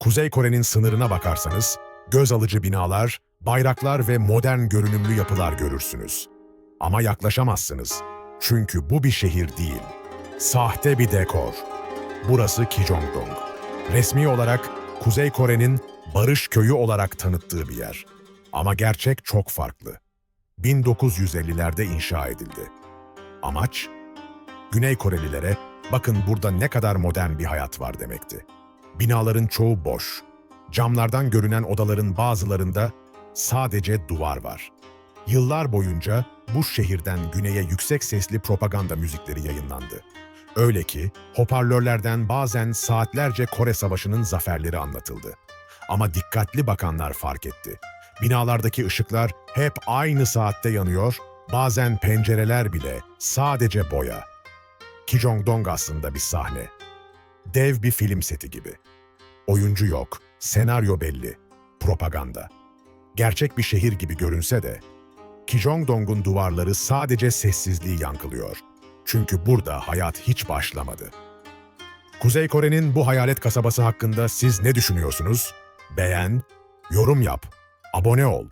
Kuzey Kore'nin sınırına bakarsanız, göz alıcı binalar, bayraklar ve modern görünümlü yapılar görürsünüz. Ama yaklaşamazsınız. Çünkü bu bir şehir değil. Sahte bir dekor. Burası Kijongdong. Resmi olarak Kuzey Kore'nin barış köyü olarak tanıttığı bir yer. Ama gerçek çok farklı. 1950'lerde inşa edildi. Amaç? Güney Korelilere bakın burada ne kadar modern bir hayat var demekti. Binaların çoğu boş. Camlardan görünen odaların bazılarında sadece duvar var. Yıllar boyunca bu şehirden güneye yüksek sesli propaganda müzikleri yayınlandı. Öyle ki hoparlörlerden bazen saatlerce Kore Savaşı'nın zaferleri anlatıldı. Ama dikkatli bakanlar fark etti. Binalardaki ışıklar hep aynı saatte yanıyor, bazen pencereler bile sadece boya. Kijongdong aslında bir sahne. Dev bir film seti gibi. Oyuncu yok, senaryo belli, propaganda. Gerçek bir şehir gibi görünse de, Kijongdong'un duvarları sadece sessizliği yankılıyor. Çünkü burada hayat hiç başlamadı. Kuzey Kore'nin bu hayalet kasabası hakkında siz ne düşünüyorsunuz? Beğen, yorum yap, abone ol.